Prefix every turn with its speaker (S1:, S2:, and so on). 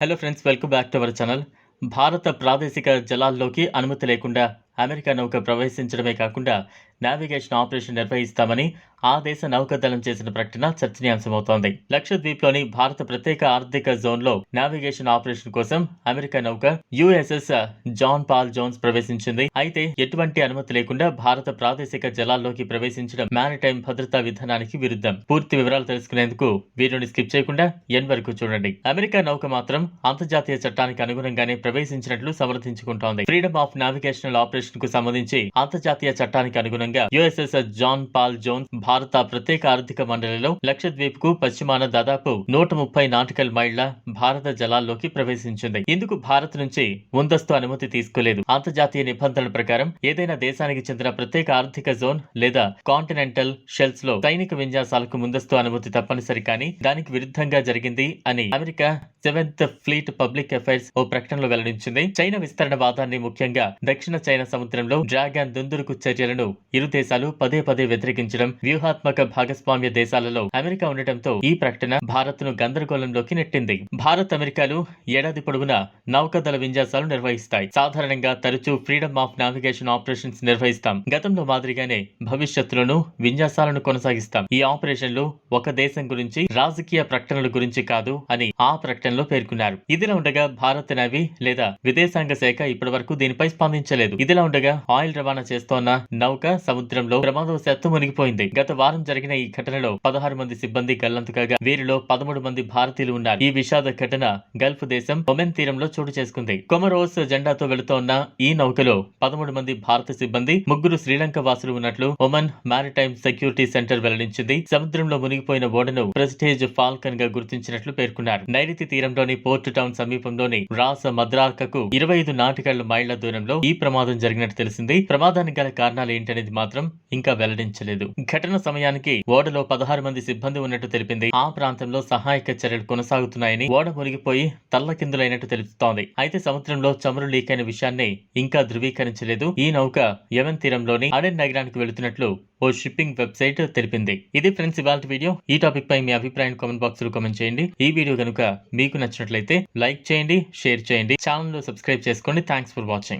S1: Hello friends welcome back to our channel భారత ప్రాదేశిక జలాల్లోకి అనుమతి లేకుండా అమెరికా నౌక ప్రవేశించడమే కాకుండా నావిగేషన్ ఆపరేషన్ నిర్వహిస్తామని ఆ దేశ నౌకాదళం చేసిన ప్రకటన చర్చనీయాంశమవుతోంది. లక్షద్వీప్లోని భారత ప్రత్యేక ఆర్థిక జోన్లో నావిగేషన్ ఆపరేషన్ కోసం అమెరికా నౌక యుఎస్ఎస్ జాన్ పాల్ జోన్స్ ప్రవేశించింది. అయితే ఎటువంటి అనుమతి లేకుండా భారత ప్రాదేశిక జలాల్లోకి ప్రవేశించడం మ్యారిటైమ్ భద్రతా విధానానికి విరుద్ధం. పూర్తి వివరాలు తెలుసుకునేందుకు వీడియోని స్కిప్ చేయకుండా ఎన్ వరకు చూడండి. అమెరికా నౌక మాత్రం అంతర్జాతీయ చట్టానికి అనుగుణంగానే ప్రవేశించినట్లు సమర్థించుకుంటోంది. ఫ్రీడమ్ ఆఫ్ నావిగేషనల్ ఆపరేషన్ కు సంబంధించి అంతర్జాతీయ చట్టానికి అనుగుణంగా యుఎస్ఎస్ఆర్ జాన్ పాల్ జోన్స్ భారత ప్రత్యేక ఆర్థిక మండలిలో లక్షద్వీప్కు పశ్చిమాన దాదాపు నూట ముప్పై నాటికల్ మైళ్ళ భారత జలాల్లోకి ప్రవేశించింది. ఇందుకు భారత్ నుంచి ముందస్తు అనుమతి తీసుకోలేదు. అంతర్జాతీయ నిబంధనల ప్రకారం ఏదైనా దేశానికి చెందిన ప్రత్యేక ఆర్థిక జోన్ లేదా కాంటినెంటల్ షెల్స్లో సైనిక విన్యాసాలకు ముందస్తు అనుమతి తప్పనిసరి కానీ దానికి విరుద్ధంగా జరిగింది అని America seventh fleet public affairs ఓ ప్రకటనలో వెల్లడించింది. చైనా విస్తరణ వాదాన్ని ముఖ్యంగా దక్షిణ చైనా సముద్రంలో డ్రాగన్ దుందురుకు చర్యలను ఇరు దేశాలు పదే పదే వ్యతిరేకించడం వ్యూహాత్మక భాగస్వామ్య దేశాలలో అమెరికా ఉండటంతో ఈ ప్రకటన భారత్ను గందరగోళంలోకి నెట్టింది. భారత్ అమెరికాలు ఏడాది పొడవునా నౌకాదళ విన్యాసాలు నిర్వహిస్తాయి. సాధారణంగా తరచూ ఫ్రీడమ్ ఆఫ్ నావిగేషన్ ఆపరేషన్స్ నిర్వహిస్తాం. గతంలో మాదిరిగానే భవిష్యత్తులోనూ విన్యాసాలను కొనసాగిస్తాం. ఈ ఆపరేషన్లు ఒక దేశం గురించి రాజకీయ ప్రకటనల గురించి కాదు అని ఆ ప్రకటనలో పేర్కొన్నారు. ఇదిలా ఉండగా భారత నవీ లేదా విదేశాంగ శాఖ ఇప్పటి వరకు దీనిపై స్పందించలేదు. ఇదిలా ఉండగా ఆయిల్ రవాణా చేస్తోన్న నౌక సముద్రంలో ప్రమాదవశాత్తు మునిగిపోయింది. గత వారం జరిగిన ఈ ఘటనలో పదహారు మంది సిబ్బంది గల్లంతు కాగా వీరిలో పదమూడు మంది భారతీయులు ఉన్నారు. ఈ విషాద ఘటన గల్ఫ్ దేశం ఒమెన్ తీరంలో చోటు చేసుకుంది. కొమరోస్ జెండాతో వెళుతోన్న ఈ నౌకలో పదమూడు మంది భారత సిబ్బంది ముగ్గురు శ్రీలంక వాసులు ఉన్నట్లు ఒమన్ మారిటైమ్ సెక్యూరిటీ సెంటర్ వెల్లడించింది. సముద్రంలో మునిగిపోయిన ఓడను ప్రెస్టేజ్ ఫాల్కన్గా గుర్తించినట్లు పేర్కొన్నారు. నైరుతి తీరంలోని పోర్ట్ టౌన్ సమీపంలోని రాస మద్రాకకు ఇరవై ఐదు నాటికళ్ళ మైళ్ళ దూరంలో ఈ ప్రమాదం జరిగినట్టు తెలిసింది. ప్రమాదానికి గల కారణాలు ఏంటనేది మాత్రం ఇంకా వెల్లడించలేదు. ఘటన సమయానికి ఓడలో పదహారు మంది సిబ్బంది ఉన్నట్టు తెలిపింది. ఆ ప్రాంతంలో సహాయక చర్యలు కొనసాగుతున్నాయని ఓడ మునిగిపోయి తల్లకిందులైనట్టు తెలుస్తోంది. అయితే సముద్రంలో చమురు లీక్ అయిన విషయాన్ని ఇంకా ధృవీకరించలేదు. ఈ నౌక యమన్ తీరంలోని అడెన్ నగరానికి వెళుతున్నట్లు ఓ షిప్పింగ్ వెబ్సైట్ తెలిపింది. ఇది ఫ్రెండ్స్ ఇవాళ వీడియో. ఈ టాపిక్ పై మీ అభిప్రాయం కామెంట్ బాక్స్లో కామెంట్ చేయండి. ఈ వీడియో కనుక మీకు నచ్చినట్లయితే లైక్ చేయండి షేర్ చేయండి. ఛానల్లో సబ్స్క్రైబ్ చేసుకోండి. Thanks for watching.